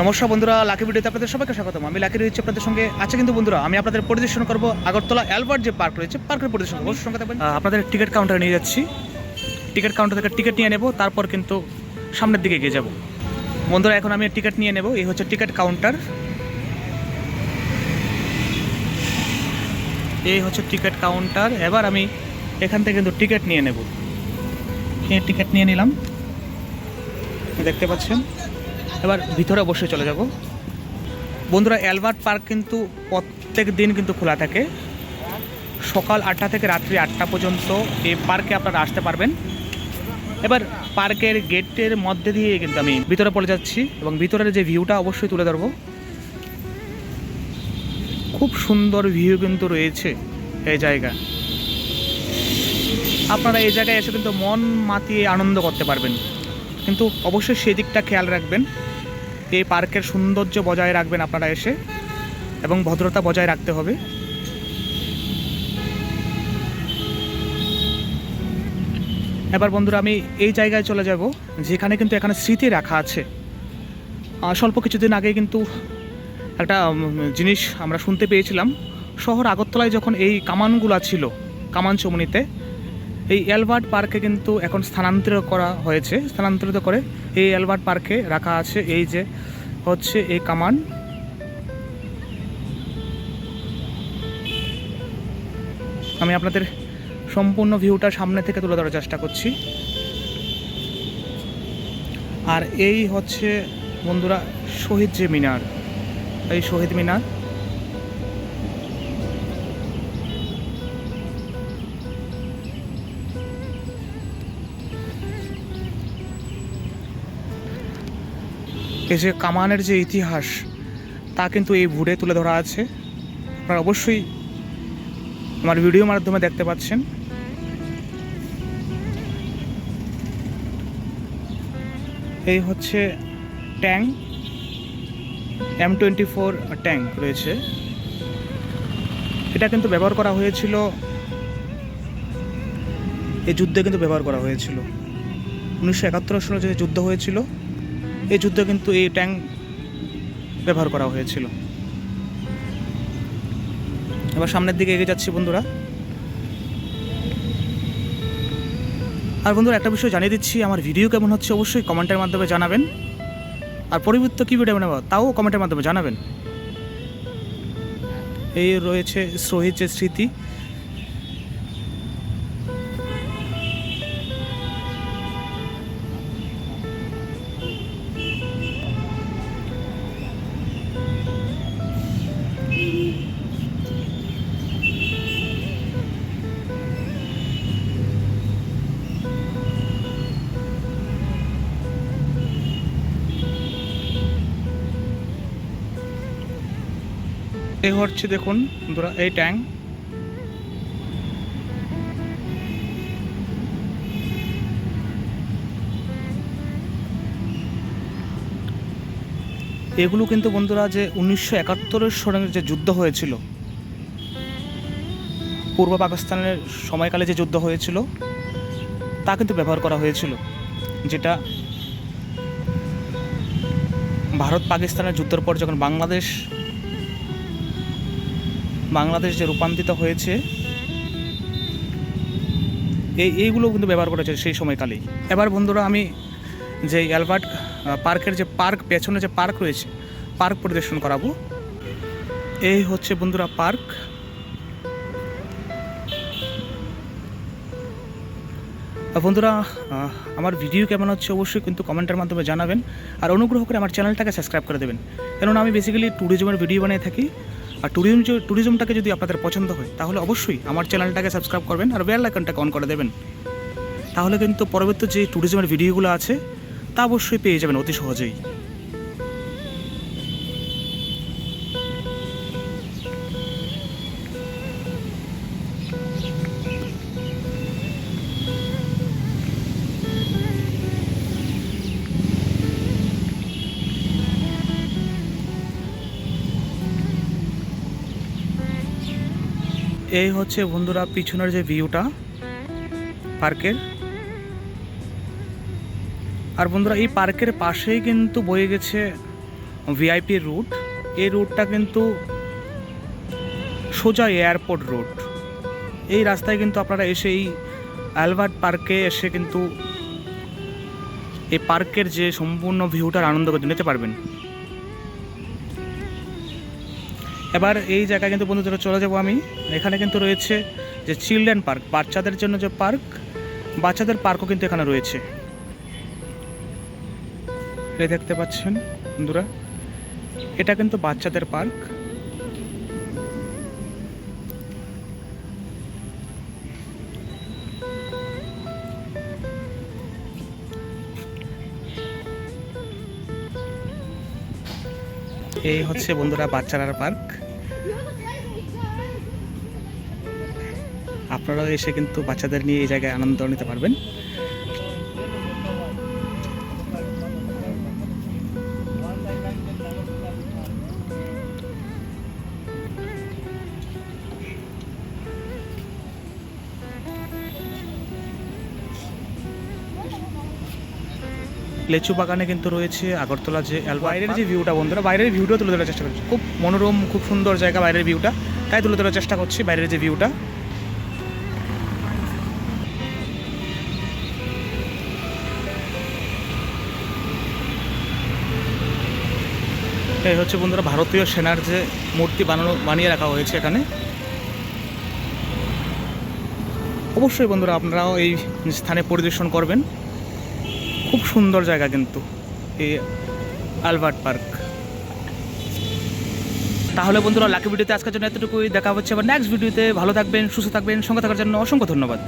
নমস্কার বন্ধুরা, লাকি ভিডিওতে আপনাদের সবাইকে স্বাগতম। আমি লাকি রয়েছি আপনাদের সঙ্গে। আছে কিন্তু বন্ধুরা, আমি আপনাদের পরিদর্শন করব আগরতলা অ্যালবার্ট যে পার্ক রয়েছে, পার্কের পরিদর্শন করব। সঙ্গে আপনাদের টিকিট কাউন্টারে নিয়ে যাচ্ছি। টিকিট কাউন্টার থেকে টিকিট নিয়ে নেব, তারপর কিন্তু সামনের দিকে এগিয়ে যাব। বন্ধুরা, এখন আমি টিকিট নিয়ে নেব, এই হচ্ছে টিকিট কাউন্টার। এই হচ্ছে টিকিট কাউন্টার। এবার আমি এখান থেকে কিন্তু টিকিট নিয়ে নেব। এই টিকিট নিয়ে নিলাম। দেখতে পাচ্ছেন? এবার ভিতরে অবশ্যই চলে যাব। বন্ধুরা, অ্যালবার্ট পার্ক কিন্তু প্রত্যেক দিন কিন্তু খোলা থাকে। সকাল আটটা থেকে রাত্রি আটটা পর্যন্ত এই পার্কে আপনারা আসতে পারবেন। এবার পার্কের গেটের মধ্যে দিয়ে কিন্তু আমি ভিতরে পড়ে যাচ্ছি এবং ভিতরের যে ভিউটা অবশ্যই তুলে ধরবো। খুব সুন্দর ভিউ কিন্তু রয়েছে এই জায়গা। আপনারা এই জায়গায় এসে কিন্তু মন মাতিয়ে আনন্দ করতে পারবেন। কিন্তু অবশ্যই সেদিকটা খেয়াল রাখবেন। এই পার্কের সৌন্দর্য বজায় রাখবেন আপনারা এসে এবং ভদ্রতা বজায় রাখতে হবে। এবার বন্ধুরা, আমি এই জায়গায় চলে যাব, যেখানে কিন্তু এখানে স্মৃতি রাখা আছে। স্বল্প কিছুদিন আগে কিন্তু একটা জিনিস আমরা শুনতে পেয়েছিলাম। শহর আগরতলায় যখন এই কামানগুলা ছিল, কামান চমনিতে, এই অ্যালবার্ট পার্কে কিন্তু এখন স্থানান্তরিত করা হয়েছে, স্থানান্তরিত করে এই অ্যালবার্ট পার্কে রাখা আছে, এই যে হচ্ছে এই কামান। আমি আপনাদের সম্পূর্ণ ভিউটা সামনে থেকে তুলে ধরার চেষ্টা করছি। আর এই হচ্ছে বন্ধুরা শহীদ যে মিনার, এই শহীদ মিনার। এই যে কামানের যে ইতিহাস, তা কিন্তু এই ভুড়ে তুলে ধরা আছে। আপনারা অবশ্যই আমার ভিডিও মাধ্যমে দেখতে পাচ্ছেন। এই হচ্ছে tank M twenty four tank রয়েছে। এটা কিন্তু ব্যবহার করা হয়েছিল, এই যুদ্ধে কিন্তু ব্যবহার করা হয়েছিল। উনিশশো একাত্তর সালে যে যুদ্ধ হয়েছিল এই যুদ্ধে কিন্তু এই ট্যাঙ্ক ব্যবহার করা হয়েছিল। এবার সামনের দিকে এগিয়ে যাচ্ছি বন্ধুরা। আর বন্ধুরা, একটা বিষয় জানিয়ে দিচ্ছি, আমার ভিডিও কেমন হচ্ছে অবশ্যই কমেন্টের মাধ্যমে জানাবেন। আর পরিবর্তিত কী ভিডিও নেব তাও কমেন্টের মাধ্যমে জানাবেন। এই রয়েছে শহীদ যে স্মৃতি এই হচ্ছে দেখুন, বন্ধুরা, এই ট্যাঙ্ক এগুলো কিন্তু, বন্ধুরা, যে উনিশশো একাত্তরের সঙ্গে যে যুদ্ধ হয়েছিল, পূর্ব পাকিস্তানের সময়কালে যে যুদ্ধ হয়েছিল, তা কিন্তু ব্যবহার করা হয়েছিল, যেটা ভারত পাকিস্তানের যুদ্ধের পর যখন বাংলাদেশ বাংলাদেশ যে রূপান্তরিত হয়েছে, এই এইগুলো কিন্তু ব্যবহার করেছে সেই সময়কালেই এবার বন্ধুরা আমি যে অ্যালবার্ট পার্কের যে পার্ক, পেছনে যে পার্ক রয়েছে, পার্ক পরিদর্শন করাবো। এই হচ্ছে বন্ধুরা পার্ক। বন্ধুরা আমার ভিডিও কেমন হচ্ছে অবশ্যই কিন্তু কমেন্টের মাধ্যমে জানাবেন। আর অনুগ্রহ করে আমার চ্যানেলটাকে সাবস্ক্রাইব করে দেবেন। কেননা আমি বেসিক্যালি ট্যুরিজমের ভিডিও বানিয়ে থাকি। আর ট্যুরিজম ট্যুরিজমটাকে যদি আপনাদের পছন্দ হয়, তাহলে অবশ্যই আমার চ্যানেলটাকে সাবস্ক্রাইব করবেন আর বেল আইকনটাকে অন করে দেবেন। তাহলে কিন্তু পরবর্তী যে ট্যুরিজমের ভিডিওগুলো আছে, তা অবশ্যই পেয়ে যাবেন অতি সহজেই। এই হচ্ছে বন্ধুরা পিছনের যে ভিউটা পার্কের। আর বন্ধুরা এই পার্কের পাশেই কিন্তু বয়ে গেছে ভিআইপি রুট। এই রুটটা কিন্তু সোজা এয়ারপোর্ট রুট। এই রাস্তায় কিন্তু আপনারা এসে এই অ্যালবার্ট পার্কে এসে কিন্তু এই পার্কের যে সম্পূর্ণ ভিউটার আনন্দ নিতে পারবেন। এবার এই জায়গায় কিন্তু বন্ধুদের চলে যাব আমি। এখানে কিন্তু রয়েছে যে চিলড্রেন পার্ক, বাচ্চাদের জন্য যে পার্ক, বাচ্চাদের পার্কও কিন্তু এখানে রয়েছে। এই দেখতে পাচ্ছেন বন্ধুরা, এটা কিন্তু বাচ্চাদের পার্ক। এই হচ্ছে বন্ধুরা বাচ্চারার পার্ক। আপনারাও এসে কিন্তু বাচ্চাদের নিয়ে এই জায়গায় আনন্দ নিতে পারবেন। লেচু বাগানে কিন্তু রয়েছে আগরতলা যে বাইরের যে ভিউটা বন্ধুরা বাইরের ভিউটা তুলে ধরার চেষ্টা করছি। খুব মনোরম খুব সুন্দর জায়গা বাইরের ভিউটা তাই তুলে ধরার চেষ্টা করছি বাইরের যে ভিউটা এই হচ্ছে বন্ধুরা ভারতীয় সেনার যে মূর্তি বানানো, বানিয়ে রাখা হয়েছে এখানে। অবশ্যই বন্ধুরা আপনারাও এই স্থানে পরিদর্শন করবেন। খুব সুন্দর জায়গা কিন্তু এই আলবার্ট পার্ক। তাহলে বন্ধুরা লাকি ভিডিওতে আজকের জন্য এতটুকুই। দেখা হচ্ছে আবার নেক্সট ভিডিওতে। ভালো থাকবেন, সুস্থ থাকবেন, সঙ্গে থাকার জন্য অসংখ্য ধন্যবাদ।